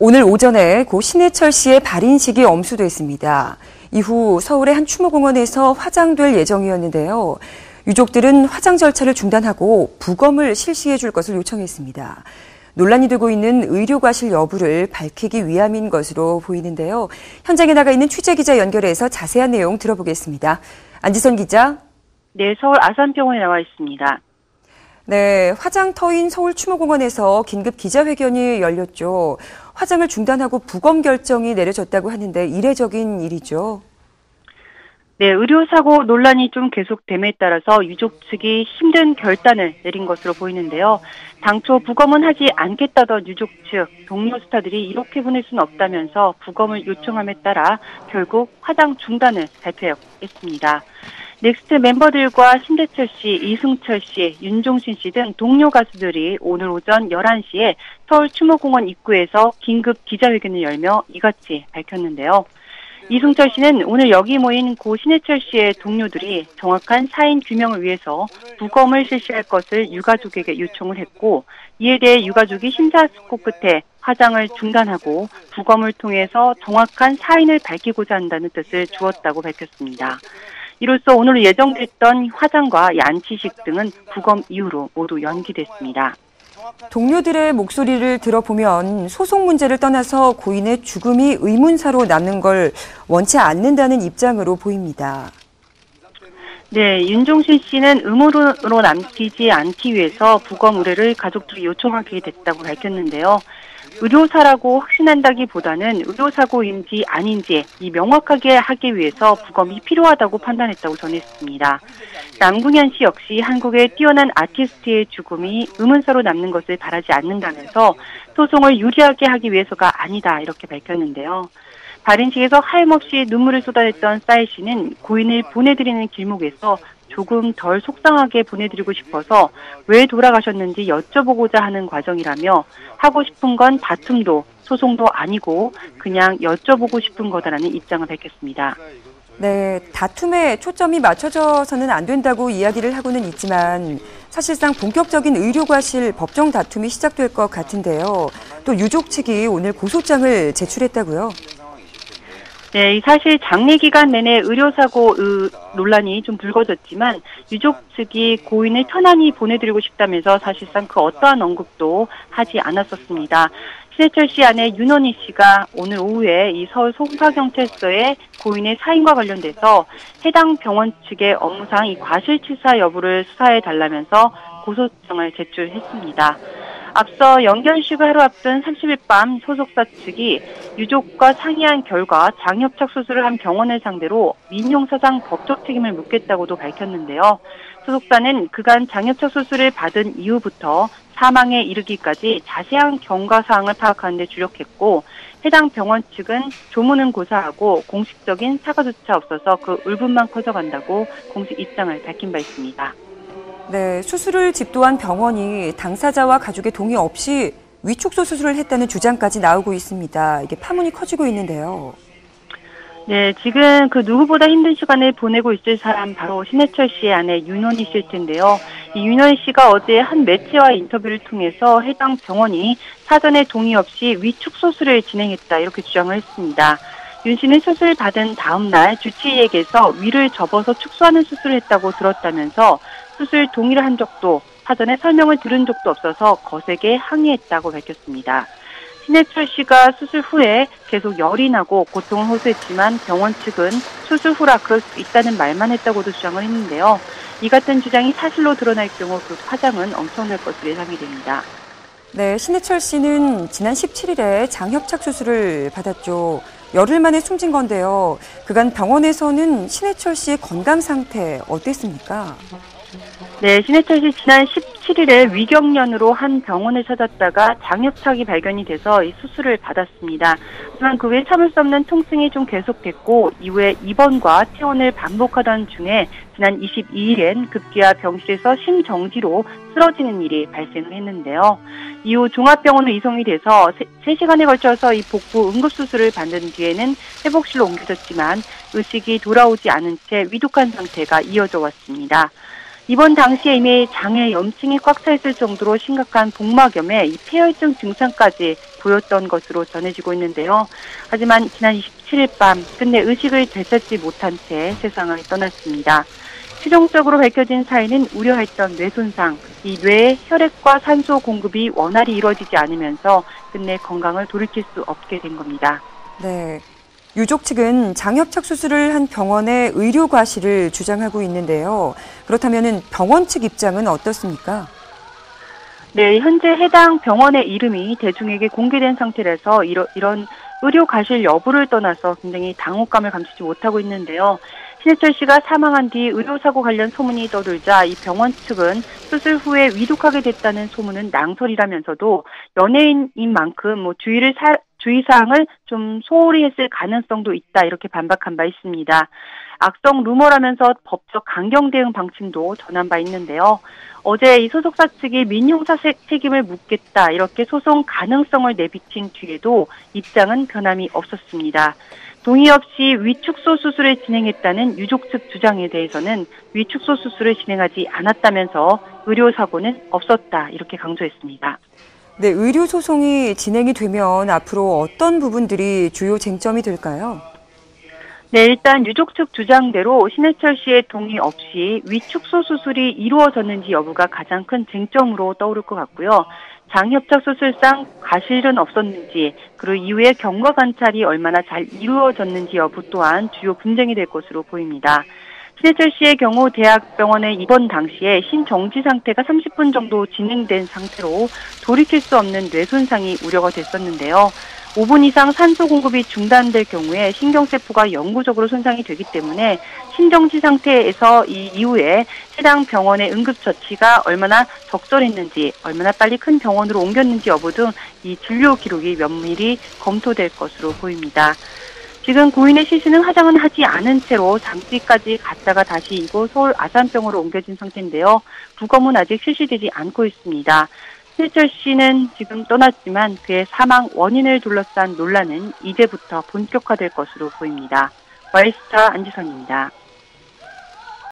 오늘 오전에 고 신해철 씨의 발인식이 엄수됐습니다. 이후 서울의 한 추모공원에서 화장될 예정이었는데요. 유족들은 화장 절차를 중단하고 부검을 실시해 줄 것을 요청했습니다. 논란이 되고 있는 의료과실 여부를 밝히기 위함인 것으로 보이는데요. 현장에 나가 있는 취재기자 연결해서 자세한 내용 들어보겠습니다. 안지선 기자. 네, 서울 아산병원에 나와 있습니다. 네, 화장터인 서울추모공원에서 긴급 기자회견이 열렸죠. 화장을 중단하고 부검 결정이 내려졌다고 하는데 이례적인 일이죠. 네, 의료사고 논란이 좀 계속됨에 따라서 유족 측이 힘든 결단을 내린 것으로 보이는데요. 당초 부검은 하지 않겠다던 유족 측 동료 스타들이 이렇게 보낼 수는 없다면서 부검을 요청함에 따라 결국 화장 중단을 발표했습니다. 넥스트 멤버들과 신대철 씨, 이승철 씨, 윤종신 씨 등 동료 가수들이 오늘 오전 11시에 서울 추모공원 입구에서 긴급 기자회견을 열며 이같이 밝혔는데요. 이승철 씨는 오늘 여기 모인 고 신해철 씨의 동료들이 정확한 사인 규명을 위해서 부검을 실시할 것을 유가족에게 요청을 했고 이에 대해 유가족이 심사숙고 끝에 화장을 중단하고 부검을 통해서 정확한 사인을 밝히고자 한다는 뜻을 주었다고 밝혔습니다. 이로써 오늘 예정됐던 화장과 양치식 등은 부검 이후로 모두 연기됐습니다. 동료들의 목소리를 들어보면 소송 문제를 떠나서 고인의 죽음이 의문사로 남는 걸 원치 않는다는 입장으로 보입니다. 네, 윤종신 씨는 의무로 남기지 않기 위해서 부검 의뢰를 가족들이 요청하게 됐다고 밝혔는데요. 의료사라고 확신한다기보다는 의료사고인지 아닌지 이 명확하게 하기 위해서 부검이 필요하다고 판단했다고 전했습니다. 남궁현 씨 역시 한국의 뛰어난 아티스트의 죽음이 의문사로 남는 것을 바라지 않는다면서 소송을 유리하게 하기 위해서가 아니다 이렇게 밝혔는데요. 발인식에서 하염없이 눈물을 쏟아냈던 싸이 씨는 고인을 보내드리는 길목에서 조금 덜 속상하게 보내드리고 싶어서 왜 돌아가셨는지 여쭤보고자 하는 과정이라며 하고 싶은 건 다툼도 소송도 아니고 그냥 여쭤보고 싶은 거다라는 입장을 밝혔습니다. 네, 다툼에 초점이 맞춰져서는 안 된다고 이야기를 하고는 있지만 사실상 본격적인 의료과실 법정 다툼이 시작될 것 같은데요. 또 유족 측이 오늘 고소장을 제출했다고요? 네, 사실 장례 기간 내내 의료사고 논란이 좀 불거졌지만 유족 측이 고인을 편안히 보내드리고 싶다면서 사실상 그 어떠한 언급도 하지 않았었습니다. 신해철 씨 아내 윤원희 씨가 오늘 오후에 이 서울 송파경찰서에 고인의 사인과 관련돼서 해당 병원 측의 업무상 이 과실치사 여부를 수사해 달라면서 고소장을 제출했습니다. 앞서 연견식을 하루 앞둔 30일 밤 소속사 측이 유족과 상의한 결과 장협착 수술을 한 병원을 상대로 민용사상 법적 책임을 묻겠다고도 밝혔는데요. 소속사는 그간 장협착 수술을 받은 이후부터 사망에 이르기까지 자세한 경과 사항을 파악하는 데 주력했고 해당 병원 측은 조문은 고사하고 공식적인 사과조차 없어서 그 울분만 커져간다고 공식 입장을 밝힌 바 있습니다. 네, 수술을 집도한 병원이 당사자와 가족의 동의 없이 위촉소 수술을 했다는 주장까지 나오고 있습니다. 이게 파문이 커지고 있는데요. 네, 지금 그 누구보다 힘든 시간을 보내고 있을 사람 바로 신해철 씨의 아내 윤원희 씨일 텐데요. 이 윤원희 씨가 어제 한 매체와 인터뷰를 통해서 해당 병원이 사전에 동의 없이 위축소술을 진행했다 이렇게 주장을 했습니다. 윤 씨는 수술 받은 다음 날 주치의에게서 위를 접어서 축소하는 수술을 했다고 들었다면서 수술 동의를 한 적도 사전에 설명을 들은 적도 없어서 거세게 항의했다고 밝혔습니다. 신해철 씨가 수술 후에 계속 열이 나고 고통을 호소했지만 병원 측은 수술 후라 그럴 수 있다는 말만 했다고도 주장을 했는데요. 이 같은 주장이 사실로 드러날 경우 그 파장은 엄청날 것으로 예상이 됩니다. 네, 신해철 씨는 지난 17일에 장협착 수술을 받았죠. 열흘 만에 숨진 건데요. 그간 병원에서는 신해철 씨의 건강 상태 어땠습니까? 네, 신해철 씨 지난 17일에 위경련으로 한 병원을 찾았다가 장협착이 발견이 돼서 수술을 받았습니다. 하지만 그 후에 참을 수 없는 통증이 좀 계속됐고 이후에 입원과 퇴원을 반복하던 중에 지난 22일엔 급기야 병실에서 심정지로 쓰러지는 일이 발생을 했는데요. 이후 종합병원으로 이송이 돼서 3시간에 걸쳐서 이 복부 응급수술을 받는 뒤에는 회복실로 옮겨졌지만 의식이 돌아오지 않은 채 위독한 상태가 이어져 왔습니다. 입원 당시에 이미 장에 염증이 꽉 차 있을 정도로 심각한 복막염에 이 폐혈증 증상까지 보였던 것으로 전해지고 있는데요. 하지만 지난 27일 밤 끝내 의식을 되찾지 못한 채 세상을 떠났습니다. 최종적으로 밝혀진 사인은 우려했던 뇌 손상, 이 뇌의 혈액과 산소 공급이 원활히 이루어지지 않으면서 끝내 건강을 돌이킬 수 없게 된 겁니다. 네. 유족 측은 장협착 수술을 한 병원의 의료 과실을 주장하고 있는데요. 그렇다면 병원 측 입장은 어떻습니까? 네, 현재 해당 병원의 이름이 대중에게 공개된 상태라서 이러, 이런 의료 과실 여부를 떠나서 굉장히 당혹감을 감추지 못하고 있는데요. 신해철 씨가 사망한 뒤 의료사고 관련 소문이 떠돌자 이 병원 측은 수술 후에 위독하게 됐다는 소문은 낭설이라면서도 연예인인 만큼 뭐 주의를 사, 주의사항을 좀 소홀히 했을 가능성도 있다 이렇게 반박한 바 있습니다. 악성 루머라면서 법적 강경 대응 방침도 전한 바 있는데요. 어제 이 소속사 측이 민형사 책임을 묻겠다 이렇게 소송 가능성을 내비친 뒤에도 입장은 변함이 없었습니다. 동의 없이 위축소 수술을 진행했다는 유족 측 주장에 대해서는 위축소 수술을 진행하지 않았다면서 의료사고는 없었다 이렇게 강조했습니다. 네, 의료 소송이 진행이 되면 앞으로 어떤 부분들이 주요 쟁점이 될까요? 네, 일단 유족 측 주장대로 신해철 씨의 동의 없이 위축소 수술이 이루어졌는지 여부가 가장 큰 쟁점으로 떠오를 것 같고요. 장협착 수술상 과실은 없었는지, 그리고 이후에 경과 관찰이 얼마나 잘 이루어졌는지 여부 또한 주요 분쟁이 될 것으로 보입니다. 신해철 씨의 경우 대학병원에 입원 당시에 신정지 상태가 30분 정도 진행된 상태로 돌이킬 수 없는 뇌 손상이 우려가 됐었는데요. 5분 이상 산소 공급이 중단될 경우에 신경세포가 영구적으로 손상이 되기 때문에 신정지 상태에서 이 이후에 해당 병원의 응급처치가 얼마나 적절했는지, 얼마나 빨리 큰 병원으로 옮겼는지 여부 등 이 진료 기록이 면밀히 검토될 것으로 보입니다. 지금 고인의 시신은 화장은 하지 않은 채로 장지까지 갔다가 다시 이곳 서울 아산병으로 옮겨진 상태인데요. 부검은 아직 실시되지 않고 있습니다. 신해철 씨는 지금 떠났지만 그의 사망 원인을 둘러싼 논란은 이제부터 본격화될 것으로 보입니다. 와이스타 안지선입니다.